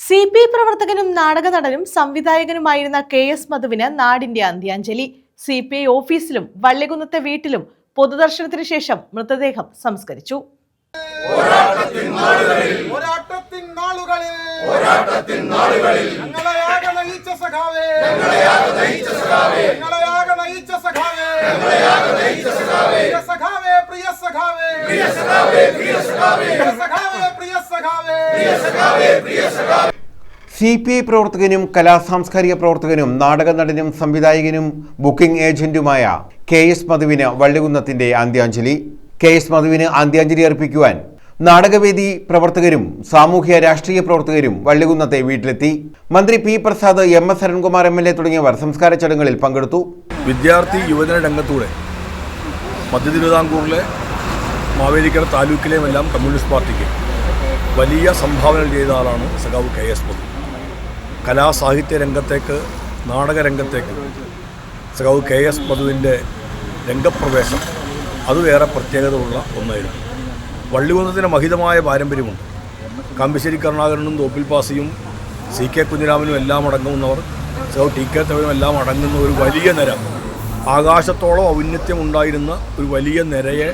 C P പ്രവർത്തകനും നാടക നടനും സംവിധായകനുമായിരുന്ന കെ എസ് മധുവിന് നാടിന്റെ അന്ത്യാഞ്ജലി. സി പി ഐ ഓഫീസിലും വള്ളികുന്നത്തെ വീട്ടിലും പൊതുദർശനത്തിന് ശേഷം മൃതദേഹം സംസ്കരിച്ചു. പ്രിയ സഖാവേ പ്രിയ സഖാവേ പ്രിയ സഖാവേ പ്രിയ സഖാവേ സി പി ഐ പ്രവർത്തകനും കലാസാംസ്കാരിക പ്രവർത്തകനും നാടക നടനും സംവിധായകനും ബുക്കിംഗ് ഏജന്റുമായ കെ എസ് മധുവിന് വള്ളികുന്നത്തിന്റെ അന്ത്യാഞ്ജലി. കെ എസ് മധുവിന് അന്ത്യാഞ്ജലി അർപ്പിക്കുവാൻ നാടകവേദി പ്രവർത്തകരും സാമൂഹ്യ രാഷ്ട്രീയ പ്രവർത്തകരും വള്ളികുന്നത്തെ വീട്ടിലെത്തി. മന്ത്രി P Prasad M S Arunkumar M L A തുടങ്ങിയവർ സംസ്കാര ചടങ്ങുകളിൽ പങ്കെടുത്തു. വിദ്യാർത്ഥി യുവജന രംഗത്തൂടെ മധ്യ തിരുവിതാംകൂറിലെ മാവേലിക്കര താലൂക്കിലെയുമെല്ലാം കമ്മ്യൂണിസ്റ്റ് പാർട്ടിക്ക് വലിയ സംഭാവനകൾ ചെയ്ത ആളാണ് സഖാവ് കെ എസ് മധു കലാസാഹിത്യ രംഗത്തേക്ക് നാടകരംഗത്തേക്ക് സഖാവ് കെ എസ് മധുവിന്റെ രംഗപ്രവേശം അത് വേറെ പ്രത്യേകതയുള്ള ഒന്നായിരുന്നു. വള്ളികുന്നത്തിന് മഹിതമായ പാരമ്പര്യമുണ്ട്. കാമ്പശ്ശേരി കരുണാകരനും തോപ്പിൽ പാസിയും സി കെ കുഞ്ഞിരാമനും എല്ലാം അടങ്ങുന്നവർ സഖാവ് ടി കെ തവനും എല്ലാം അടങ്ങുന്ന ഒരു വലിയ നിര. ആകാശത്തോളം ഔന്നത്യം ഉണ്ടായിരുന്ന ഒരു വലിയ നിരയെ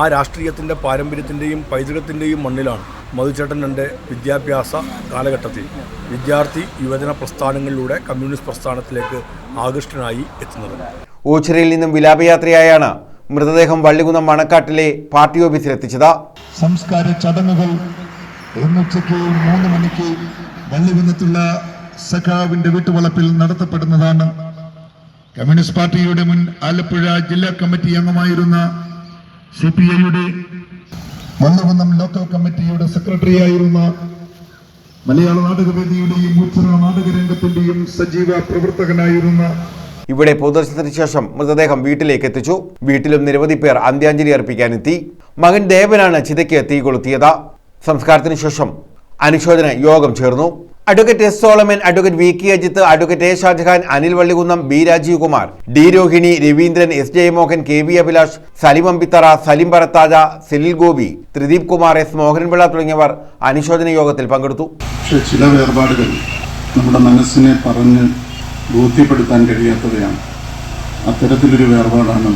ആ രാഷ്ട്രീയത്തിന്റെ പാരമ്പര്യത്തിന്റെയും പൈതൃകത്തിന്റെയും മണ്ണിലാണ് മധുചേട്ടൻ എന്റെ വിദ്യാഭ്യാസ കാലഘട്ടത്തിൽ. വിദ്യാർത്ഥി യുവജന പ്രസ്ഥാനങ്ങളിലൂടെ കമ്മ്യൂണിസ്റ്റ് പ്രസ്ഥാനത്തിലേക്ക് ആകൃഷ്ടനായി എത്തുന്നത്. ഓച്ചിറയിൽ നിന്നും വിലാപയാത്രയായാണ് മൃതദേഹം വള്ളികുന്നം മണക്കാട്ടിലെ പാർട്ടി ഓഫീസിൽ ഓഫീസിലെത്തിച്ചത് സംസ്കാര ചടങ്ങുകൾ ഇന്നുച്ചയ്ക്ക് മൂന്ന് മണിക്ക് വള്ളികുന്നത്തുള്ള സഖാവിന്റെ വീട്ടുവളപ്പിൽ നടത്തപ്പെടുന്നതാണ്. കമ്മ്യൂണിസ്റ്റ് പാർട്ടിയുടെ മുൻ ആലപ്പുഴ ജില്ലാ കമ്മിറ്റി അംഗമായിരുന്ന സി പി ഐയുടെ വള്ളികുന്നം ലോക്കൽ കമ്മിറ്റിയുടെ സെക്രട്ടറിയായിരുന്ന മലയാള നാടകവേദിയുടെയും ഉച്ചറ നാടകരംഗത്തിന്റെയും സജീവ പ്രവർത്തകനായിരുന്ന ഇവിടെ പൊതുദർശനത്തിന് ശേഷം മൃതദേഹം വീട്ടിലേക്ക് എത്തിച്ചു. വീട്ടിലും നിരവധി പേർ അന്ത്യാഞ്ജലി അർപ്പിക്കാനെത്തി. മകൻ ദേവനാണ് ചിതയ്ക്ക് തീ കൊളുത്തിയത്. സംസ്കാരത്തിന് ശേഷം അനുശോചന യോഗം ചേർന്നു. Advocate S Solomon advocate V K Ajith advocate A Shajahan Anil Vallikunnam B Rajeev Kumar. D Rohini Raveendran S Jayamohan K V Abhilash Salim Ambithara Salim Bharadwaja Selil Gopi Thrideep Kumar S Mohanpillai തുടങ്ങിയവർ അനുശോചന യോഗത്തിൽ പങ്കെടുത്തു. പക്ഷേ ചില വേർപാടുകൾ നമ്മുടെ മനസ്സിനെ പറഞ്ഞ് ബോധ്യപ്പെടുത്താൻ കഴിയാത്തവയാണ്. അത്തരത്തിലൊരു വേർപാടാണ്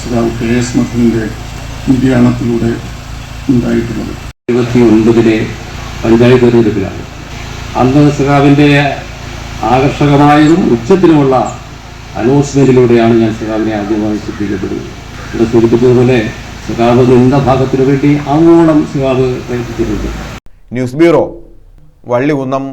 ശ്രീ കെ എസ് മധുവിന്റെ നിര്യാണത്തിലൂടെ ഉണ്ടായിട്ടുള്ളത്. ഇരുപത്തി ഒൻപതിലെ പഞ്ചായത്ത് തെരഞ്ഞെടുപ്പിലാണ്. അന്ന് സഖാവിന്റെ ആകർഷകമായതും ഉച്ചത്തിലുമുള്ള അനൗൺസ്മെന്റിലൂടെയാണ് ഞാൻ സഖാവിനെ ആദ്യമായി ശ്രദ്ധിക്കപ്പെടുന്നത് ഇവിടെ സൂചിപ്പിച്ചതുപോലെ സഖാവ് നിന്ന ഭാഗത്തിനു വേണ്ടി അങ്ങോളം സഖാവ് പ്രയത്നിച്ചിട്ടുണ്ട്. News bureau Vallikunnam